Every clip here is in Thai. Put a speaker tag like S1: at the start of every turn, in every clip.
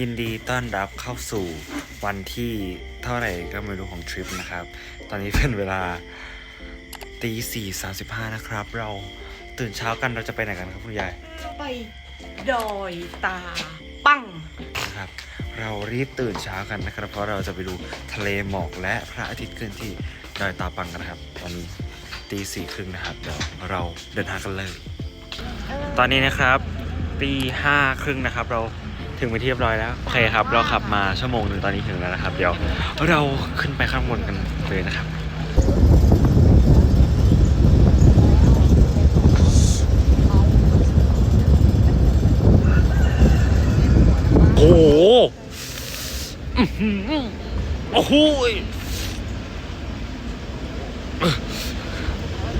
S1: ยินดีต้อนรับเข้าสู่วันที่เท่าไหร่ก็ไม่รู้ของทริปนะครับ ตอนนี้เป็นเวลาตีสี่สาสิบห้านะครับ เราตื่นเช้ากันเราจะไปไหนกันครับคุณยาย
S2: ไปดอยตาปั้ง
S1: นะครับ เรารีบตื่นเช้ากันนะครับ เพราะเราจะไปดูทะเลหมอกและพระอาทิตย์ขึ้นที่ดอยตาปังกันนะครับ ตอนนี้ตีสี่ครึ่งนะครับเดี๋ยวเราเดินทางกันเลย ตอนนี้นะครับตีห้าครึ่งนะครับเรา ถึงไปที่เรียบร้อยแล้วโอเคครับ เราขับมาชั่วโมงหนึ่งตอนนี้ถึงแล้วนะครับ เดี๋ยวเราขึ้นไปข้างบนกันเลยนะครับโอ้โหอื้อหือโอ้โห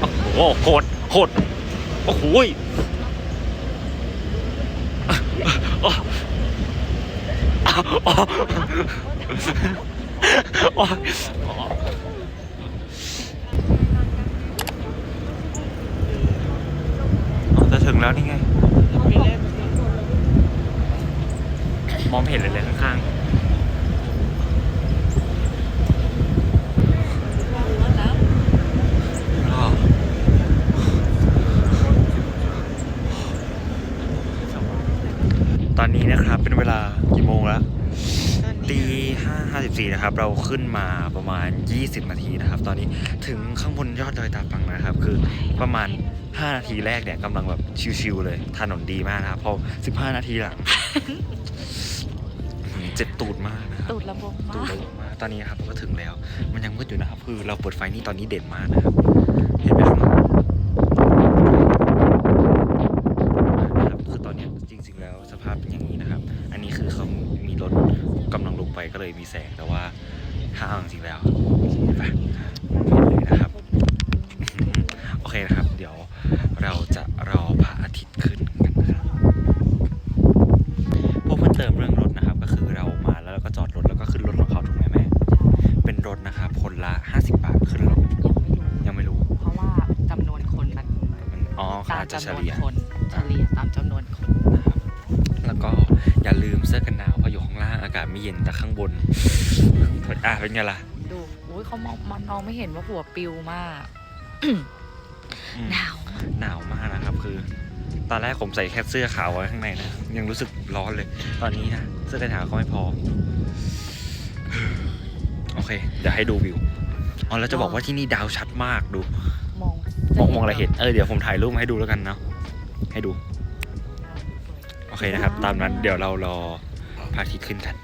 S1: โอ้โหโหดโหดโอ้โหยอ๋อ อ๋ออ๋อจะถึงแล้วนี่ไง มองเห็นเลยเลยข้างๆตอนนี้นะครับเป็นเวลากี่โมงแล้ว ตีห้าห้าสิบสี่นะครับ เราขึ้นมาประมาณ 20 นาทีนะครับ ตอนนี้ถึงข้างบนยอดดอยตาปังนะครับ คือประมาณ 5 นาทีแรกเนี่ยกำลังแบบชิวๆเลยถนนดีมากนะครับ พอ 15 นาทีหลัง เจ็บตูดมากนะครับ
S2: ตูดลำบง
S1: ตู
S2: มา
S1: ด
S2: ก
S1: ลงมาตอนนี้นะครับก็ถึงแล้ว มันยังมืดอยู่นะครับ คือเราเปิดไฟนี่ตอนนี้เด่นมากนะครับ เห็นไหมครับนะครับคือตอนเนี้ยจริงๆแล้วสภาพเป็นอย่างนี้นะครับ อันนี้คือเขามีรถกำลังลง ไปก็เลยมีแสงแต่ว่าถ้าเอาจริงๆแล้วเห็นปะเห็นเลยนะครับ โอเคนะครับ เดี๋ยวเราจะรอพระอาทิตย์ขึ้นกันนะครับพวกเพิ่มเติมเรื่องรถนะครับ ก็คือเรามาแล้วเราก็จอดรถแล้วก็ขึ้นรถของเขาถูกไหมแม่เป็นรถนะครับ คนละ 50 บาทขึ้นรถยังไม่รู้
S2: เพราะว่าจำนวนคนมัน
S1: มันอ๋อเขา
S2: ตาม
S1: อาจจะเฉ
S2: จำนวน
S1: ลี่ย
S2: คนเฉลี่ยตามจำนวนคน
S1: นะครับแล้วก็ อย่าลืมเสื้อกันหนาวเพราะอยู่ข้างล่างอากาศไม่เย็นแต่ข้างบนอะเป็นไงล่ะ
S2: ดูอุ้ยเขามองมันมองไม่เห็นว่าหัวปิวมาก
S1: อืม
S2: หนาว
S1: หนาวมากนะครับ คือ ตอนแรกผมใส่แค่เสื้อขาวไว้ข้างในนะยังรู้สึกร้อนเลย ตอนนี้นะเสื้อกันหนาวก็ไม่พอ โอเค เดี๋ยวให้ดูวิวอ๋อแล้วจะบอกว่าที่นี่ดาวชัดมากดู
S2: มอง
S1: มองมองอะไรเห็นเออเดี๋ยวผมถ่ายรูปมาให้ดูแล้วกันเนาะให้ดู โอเคนะครับ ตามนั้นเดี๋ยวเรารอพระอาทิตย์ขึ้นกัน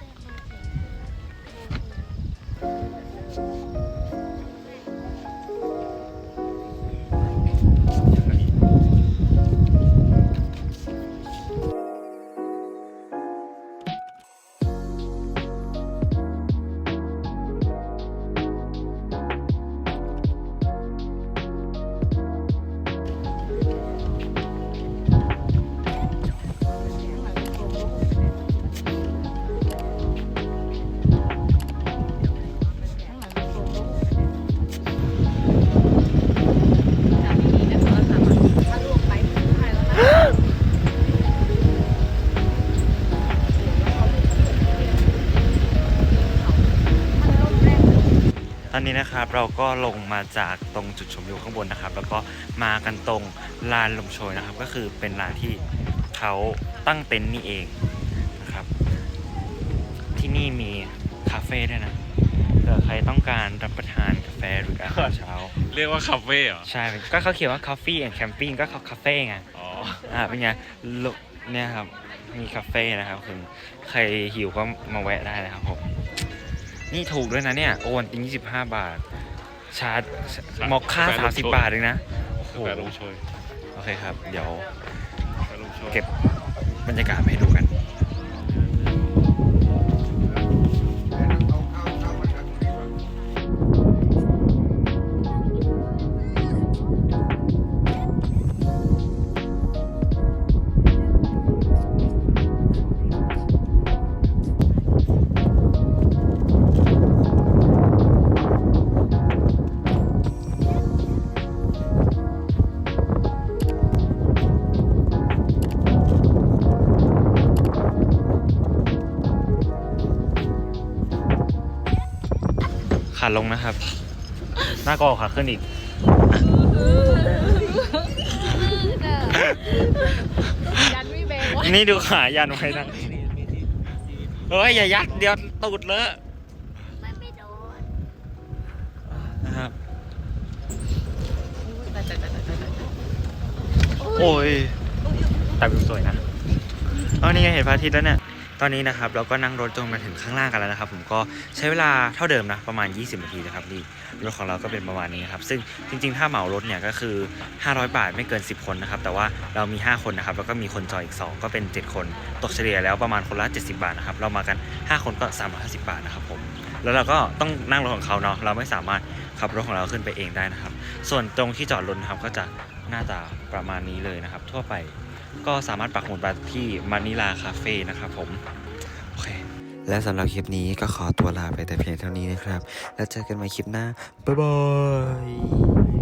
S1: ตอนนี้นะครับเราก็ลงมาจากตรงจุดชมวิวข้างบนนะครับ แล้วก็มากันตรงลานลมโชยนะครับ ก็คือเป็นลานที่เขาตั้งเต็นท์นี่เองนะครับ ที่นี่มีคาเฟ่ด้วยนะเผื่อใครต้องการรับประทานกาแฟหรืออาหารเช้า
S3: เรียกว่าคาเฟ่เหรอ
S1: ใช่ก็เขาเขียนว่า Coffee and Camping ก็คาเฟ่ไง
S3: อ๋อ
S1: อ่าเป็นไงลุเนี่ยครับมีคาเฟ่นะครับคือใครหิวก็มาแวะได้นะครับผม นี่ถูกด้วยนะเนี่ย โอวันติง25 บาท ชาร์จมอคค่า 30 บาทเองนะ โอ้โห
S3: กาแฟลมโชย
S1: โอเคครับ เดี๋ยว
S3: กาแฟลมโชย
S1: เก็บบรรยากาศมาให้ดูกัน ขาลงนะครับ หน้าก็ขาขึ้นอีก
S4: ยันไม่เบงวะ
S1: นี่ดูขายันไว้นะเฮ้ยอย่ายัดเดี๋ยวตูดเลอะ
S4: มันไม่โดน
S1: นะครับ
S2: ตายตายตายตายตาย
S1: โอ้ยแต่วิวสวยนะ เออนี่ไงเห็นพระอาทิตย์แล้วเนี่ย ตอนนี้นะครับเราก็นั่งรถจนมาถึงข้างล่างกันแล้วนะครับ ผมก็ใช้เวลาเท่าเดิมนะประมาณ 20 นาทีนะครับนี่รถของเราก็เป็นประมาณนี้ครับซึ่งจริงๆ ถ้าเหมารถเนี่ยก็คือ 500 บาทไม่เกิน 10 คนนะครับแต่ว่าเรามี 5 คนนะครับแล้วก็มีคนจอยอีก 2 ก็เป็น 7 คนตกเฉลี่ยแล้วประมาณคนละ 70 บาทนะครับเรามากัน 5 คนก็ 350 บาทนะครับผมแล้วเราก็ต้องนั่งรถของเขาเนาะเราไม่สามารถขับรถของเราขึ้นไปเองได้นะครับ ส่วนตรงที่จอดรถนะครับก็จะหน้าตาประมาณนี้เลยนะครับ ทั่วไป ก็สามารถปักหมุดไปที่มานิลาคาเฟ่นะครับผม โอเค และสำหรับคลิปนี้ก็ขอตัวลาไปแต่เพียงเท่านี้นะครับ แล้วเจอกันใหม่คลิปหน้า บ๊ายบาย